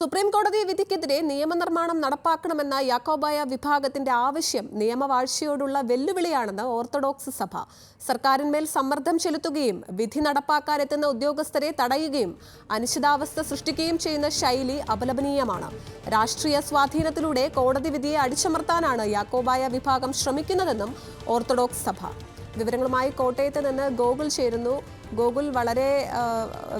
Supreme കോടതി വിധിക്കെതിരെ നിയമനിർമ്മാണം നടപ്പാക്കണമെന്ന യാക്കോബായ വിഭാഗത്തിന്റെ ആവശ്യം നിയമവാഴ്ചയോടുള്ള വെല്ലുവിളിയാണെന്ന് ഓർത്തഡോക്സ് സഭ. സർക്കാരിന്മേൽ സമ്മർദ്ദം ചെലുത്തുകയും വിധി നടപ്പാക്കാനെത്തുന്ന ഉദ്യോഗസ്ഥരെ തടയുകയും അനിശ്ചിതാവസ്ഥ സൃഷ്ടിക്കുകയും ചെയ്യുന്ന ശൈലി അപലപനീയമാണ്. രാഷ്ട്രീയ സ്വാധീനത്തിലൂടെ കോടതി വിധിയെ അടിച്ചമർത്താനാണ് യാക്കോബായ വിഭാഗം ശ്രമിക്കുന്നതെന്നും ഓർത്തഡോക്സ് സഭ. വിവരങ്ങളുമായി കോട്ടയത്ത് നിന്ന് ഗോകുൽ ചേരുന്നു. ഗോകുൽ വളരെ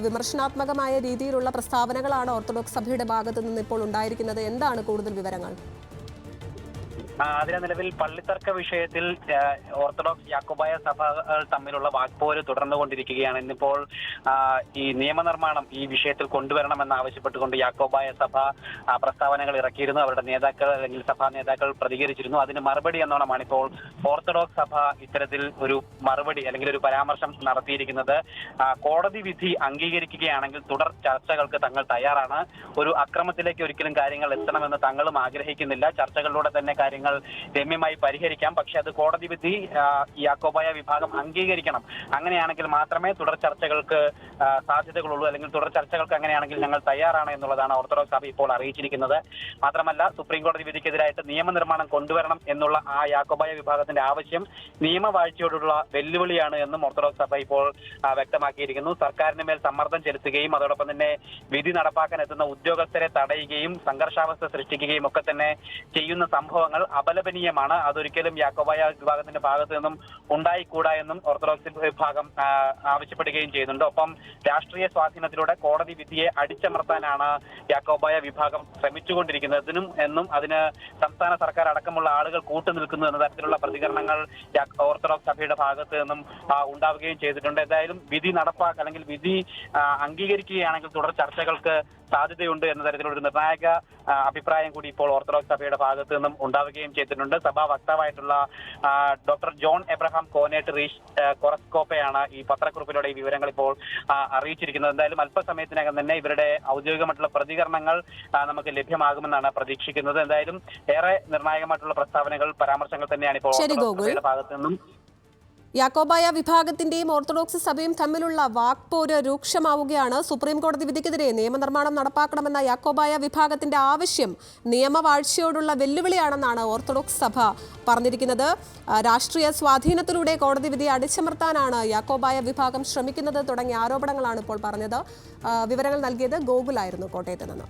വിമർശനാത്മകമായ രീതിയിലുള്ള പ്രസ്താവനകളാണ് ഓർത്തഡോക്സ് സഭയുടെ ഭാഗത്തു നിന്ന് ഇപ്പോൾ ഉണ്ടായിരിക്കുന്നത്. എന്താണ് കൂടുതൽ വിവരങ്ങൾ? ആ, അതിന് നിലവിൽ പള്ളിത്തർക്ക വിഷയത്തിൽ ഓർത്തഡോക്സ് യാക്കോബായ സഭകൾ തമ്മിലുള്ള വാക്പോര് തുടർന്നുകൊണ്ടിരിക്കുകയാണ്. ഇന്നിപ്പോൾ ഈ നിയമനിർമ്മാണം ഈ വിഷയത്തിൽ കൊണ്ടുവരണമെന്ന് ആവശ്യപ്പെട്ടുകൊണ്ട് യാക്കോബായ സഭ പ്രസ്താവനകൾ ഇറക്കിയിരുന്നു. അവരുടെ നേതാക്കൾ അല്ലെങ്കിൽ സഭാ നേതാക്കൾ പ്രതികരിച്ചിരുന്നു. അതിന് മറുപടി എന്നോണമാണ് ഇപ്പോൾ ഓർത്തഡോക്സ് സഭ ഇത്തരത്തിൽ ഒരു മറുപടി അല്ലെങ്കിൽ ഒരു പരാമർശം നടത്തിയിരിക്കുന്നത്. കോടതി വിധി അംഗീകരിക്കുകയാണെങ്കിൽ തുടർ ചർച്ചകൾക്ക് തങ്ങൾ തയ്യാറാണ്. ഒരു അക്രമത്തിലേക്ക് ഒരിക്കലും കാര്യങ്ങൾ എത്തണമെന്ന് തങ്ങളും ആഗ്രഹിക്കുന്നില്ല. ചർച്ചകളിലൂടെ തന്നെ കാര്യങ്ങൾ രമ്യമായി പരിഹരിക്കാം. പക്ഷേ അത് കോടതി വിധി യാക്കോബായ വിഭാഗം അംഗീകരിക്കണം. അങ്ങനെയാണെങ്കിൽ മാത്രമേ തുടർ ചർച്ചകൾക്ക് സാധ്യതകളുള്ളൂ. അല്ലെങ്കിൽ തുടർ ചർച്ചകൾക്ക് അങ്ങനെയാണെങ്കിൽ ഞങ്ങൾ തയ്യാറാണ് എന്നുള്ളതാണ് ഓർത്തഡോക്സ് സഭ ഇപ്പോൾ അറിയിച്ചിരിക്കുന്നത്. മാത്രമല്ല സുപ്രീം കോടതി വിധിക്കെതിരായിട്ട് നിയമനിർമ്മാണം കൊണ്ടുവരണം എന്നുള്ള ആ യാക്കോബായ വിഭാഗത്തിന്റെ ആവശ്യം നിയമവാഴ്ചയോടുള്ള വെല്ലുവിളിയാണ് എന്നും ഓർത്തഡോക്സ് സഭ ഇപ്പോൾ വ്യക്തമാക്കിയിരിക്കുന്നു. സർക്കാരിന് മേൽ സമ്മർദ്ദം ചെലുത്തുകയും അതോടൊപ്പം തന്നെ വിധി നടപ്പാക്കാൻ എത്തുന്ന ഉദ്യോഗസ്ഥരെ തടയുകയും സംഘർഷാവസ്ഥ സൃഷ്ടിക്കുകയും ഒക്കെ തന്നെ ചെയ്യുന്ന സംഭവങ്ങൾ അപലപനീയമാണ്. അതൊരിക്കലും യാക്കോബായ വിഭാഗത്തിന്റെ ഭാഗത്തു നിന്നും ഉണ്ടായിക്കൂടാ എന്നും ഓർത്തഡോക്സ് വിഭാഗം ആവശ്യപ്പെടുകയും ചെയ്യുന്നുണ്ട്. ഒപ്പം രാഷ്ട്രീയ സ്വാധീനത്തിലൂടെ കോടതി വിധിയെ അടിച്ചമർത്താനാണ് യാക്കോബായ വിഭാഗം ശ്രമിച്ചുകൊണ്ടിരിക്കുന്നത്. ഇതിനും എന്നും അതിന് സംസ്ഥാന സർക്കാർ അടക്കമുള്ള ആളുകൾ കൂട്ടുനിൽക്കുന്നു എന്ന തരത്തിലുള്ള പ്രതികരണങ്ങൾ ഓർത്തഡോക്സ് സഭയുടെ ഭാഗത്ത് നിന്നും ഉണ്ടാവുകയും ചെയ്തിട്ടുണ്ട്. എന്തായാലും വിധി നടപ്പാക്കുക അല്ലെങ്കിൽ വിധി അംഗീകരിക്കുകയാണെങ്കിൽ തുടർ ചർച്ചകൾക്ക് സാധ്യതയുണ്ട് എന്ന തരത്തിലുള്ള ഒരു നിർണായക അഭിപ്രായം കൂടി ഇപ്പോൾ ഓർത്തഡോക്സ് സഭയുടെ ഭാഗത്തു നിന്നും ഉണ്ടാവുകയും ചെയ്തിട്ടുണ്ട്. സഭാ വക്താവായിട്ടുള്ള ഡോക്ടർ ജോൺ എബ്രഹാം കോനേറ്റ് റീഷ് കൊറസ്കോപ്പയാണ് ഈ പത്രക്കുറിപ്പിലൂടെ ഈ വിവരങ്ങൾ ഇപ്പോൾ അറിയിച്ചിരിക്കുന്നത്. എന്തായാലും അല്പസമയത്തിനകം തന്നെ ഇവരുടെ ഔദ്യോഗികമായിട്ടുള്ള പ്രതികരണങ്ങൾ നമുക്ക് ലഭ്യമാകുമെന്നാണ് പ്രതീക്ഷിക്കുന്നത്. എന്തായാലും ഏറെ നിർണായകമായിട്ടുള്ള പ്രസ്താവനകൾ പരാമർശങ്ങൾ തന്നെയാണ് ഇപ്പോൾ ഭാഗത്തു ഓർത്തഡോക്സ് സഭയുടെ ഭാഗത്തു നിന്നും യാക്കോബായ വിഭാഗത്തിന്റെയും ഓർത്തഡോക്സ് സഭയും തമ്മിലുള്ള വാക്പോര് രൂക്ഷമാവുകയാണ്. സുപ്രീം കോടതി വിധിക്കെതിരെ നിയമനിർമ്മാണം നടപ്പാക്കണമെന്ന യാക്കോബായ വിഭാഗത്തിന്റെ ആവശ്യം നിയമവാഴ്ചയോടുള്ള വെല്ലുവിളിയാണെന്നാണ് ഓർത്തഡോക്സ് സഭ പറഞ്ഞിരിക്കുന്നത്. രാഷ്ട്രീയ സ്വാധീനത്തിലൂടെ കോടതി വിധി അടിച്ചമർത്താനാണ് യാക്കോബായ വിഭാഗം ശ്രമിക്കുന്നത് തുടങ്ങിയ ആരോപണങ്ങളാണ് ഇപ്പോൾ പറഞ്ഞത്. വിവരങ്ങൾ നൽകിയത് ഗോകുലായിരുന്നു കോട്ടയത്ത് നിന്ന്.